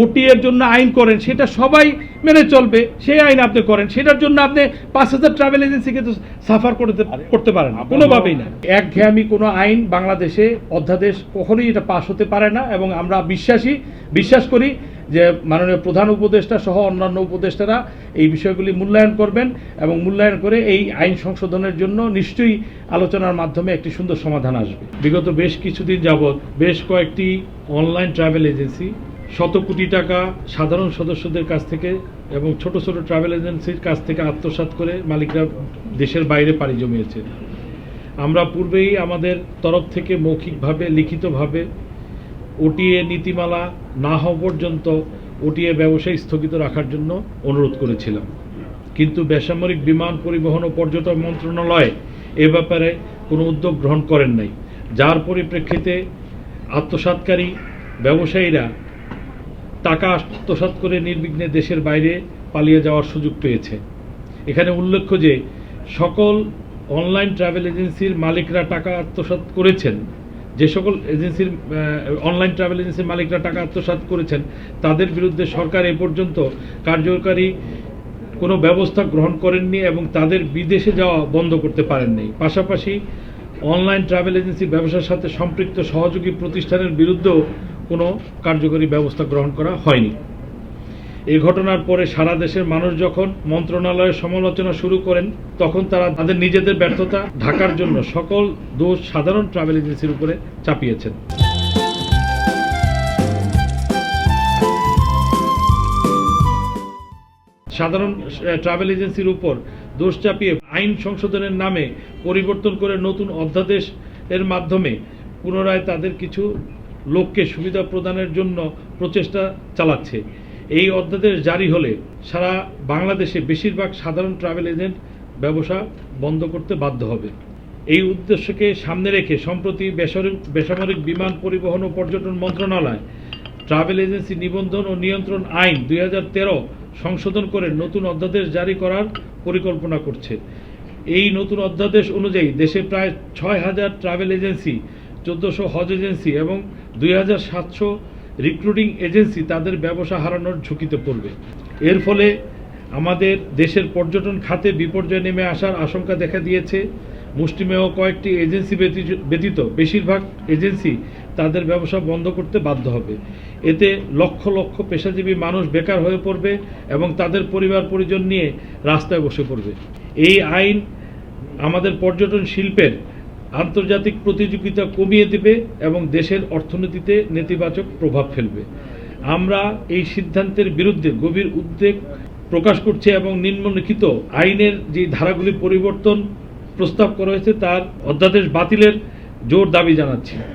ওটি এর জন্য আইন করেন সেটা সবাই মেনে চলবে সেই আইন আপনি করেন। সেটার জন্য আপনি পাঁচ হাজার ট্রাভেল এজেন্সিকে তো সাফার করতে করতে পারেন না কোনোভাবেই না। একঘেয়ামি কোনো আইন বাংলাদেশে অধ্যাদেশ কখনোই এটা পাশ হতে পারে না এবং আমরা বিশ্বাসী বিশ্বাস করি যে মাননীয় প্রধান উপদেষ্টা সহ অন্যান্য উপদেষ্টারা এই বিষয়গুলি মূল্যায়ন করবেন এবং মূল্যায়ন করে এই আইন সংশোধনের জন্য নিশ্চয়ই আলোচনার মাধ্যমে একটি সুন্দর সমাধান আসবে। বিগত বেশ কিছুদিন যাবৎ বেশ কয়েকটি অনলাইন ট্রাভেল এজেন্সি শত কোটি টাকা সাধারণ সদস্যদের কাছ থেকে এবং ছোট ছোট ট্রাভেল এজেন্সির কাছ থেকে আত্মসাৎ করে মালিকরা দেশের বাইরে পাড়ি জমিয়েছে। আমরা পূর্বেই আমাদের তরফ থেকে মৌখিকভাবে, লিখিতভাবে ওটিএ নীতিমালা না হওয়া পর্যন্ত ওটিএ ব্যবসায় স্থগিত রাখার জন্য অনুরোধ করেছিলাম। কিন্তু বেসামরিক বিমান পরিবহন ও পর্যটন মন্ত্রণালয় এ ব্যাপারে কোনো উদ্যোগ গ্রহণ করেন নাই। যার পরিপ্রেক্ষিতে আত্মসাৎকারী ব্যবসায়ীরা টাকা আত্মসাৎ করে নির্বিঘ্নে দেশের বাইরে পালিয়ে যাওয়ার সুযোগ পেয়েছে। এখানে উল্লেখ্য যে, সকল অনলাইন ট্রাভেল এজেন্সির মালিকরা টাকা আত্মসাৎ করেছেন। যে সকল এজেন্সির অনলাইন ট্রাভেল এজেন্সির মালিকরা টাকা আত্মসাৎ করেছেন, তাদের বিরুদ্ধে সরকার এ পর্যন্ত কার্যকরী কোনো ব্যবস্থা গ্রহণ করেননি এবং তাদের বিদেশে যাওয়া বন্ধ করতে পারেননি। পাশাপাশি অনলাইন ট্রাভেল এজেন্সি ব্যবসার সাথে সম্পৃক্ত সহযোগী প্রতিষ্ঠানের বিরুদ্ধেও কোনো কার্যকরী ব্যবস্থা গ্রহণ করা হয়নি। এই ঘটনার পরে সারা দেশের মানুষ যখন মন্ত্রণালয়ের সমালোচনা শুরু করেন, তখন তারা তাদের নিজেদের ব্যর্থতা ঢাকার জন্য সকল দোষ সাধারণ ট্রাভেল এজেন্সির উপরে চাপিয়েছেন। সাধারণ ট্রাভেল এজেন্সির উপর দোষ চাপিয়ে আইন সংশোধনের নামে পরিবর্তন করে নতুন অধ্যাদেশ এর মাধ্যমে পুনরায় তাদের কিছু লোককে সুবিধা প্রদানের জন্য প্রচেষ্টা চালাচ্ছে। এই অধ্যাদেশ জারি হলে সারা বাংলাদেশে বেশিরভাগ সাধারণ ট্রাভেল এজেন্ট ব্যবসা বন্ধ করতে বাধ্য হবে। এই উদ্দেশ্যকে সামনে রেখে সম্প্রতি বেসামরিক বিমান পরিবহন ও পর্যটন মন্ত্রণালয় ট্রাভেল এজেন্সি নিবন্ধন ও নিয়ন্ত্রণ আইন দুই হাজার তেরো সংশোধন করে নতুন অধ্যাদেশ জারি করার পরিকল্পনা করছে। এই নতুন অধ্যাদেশ অনুযায়ী দেশে প্রায় ছয় হাজার ট্রাভেল এজেন্সি, চোদ্দোশো হজ এজেন্সি এবং দুই হাজার সাতশো রিক্রুটিং এজেন্সি তাদের ব্যবসা হারানোর ঝুঁকিতে পড়বে। এর ফলে আমাদের দেশের পর্যটন খাতে বিপর্যয় নেমে আসার আশঙ্কা দেখা দিয়েছে। মুষ্টিমেয় কয়েকটি এজেন্সি ব্যতীত বেশিরভাগ এজেন্সি তাদের ব্যবসা বন্ধ করতে বাধ্য হবে। এতে লক্ষ লক্ষ পেশাজীবী মানুষ বেকার হয়ে পড়বে এবং তাদের পরিবার পরিজন নিয়ে রাস্তায় বসে পড়বে। এই আইন আমাদের পর্যটন শিল্পের আন্তর্জাতিক প্রতিযোগিতা কমিয়ে দেবে এবং দেশের অর্থনীতিতে নেতিবাচক প্রভাব ফেলবে। আমরা এই সিদ্ধান্তের বিরুদ্ধে গভীর উদ্বেগ প্রকাশ করছে এবং নিম্নলিখিত আইনের যে ধারাগুলি পরিবর্তন প্রস্তাব করা হয়েছে তার অধ্যাদেশ বাতিলের জোর দাবি জানাচ্ছি।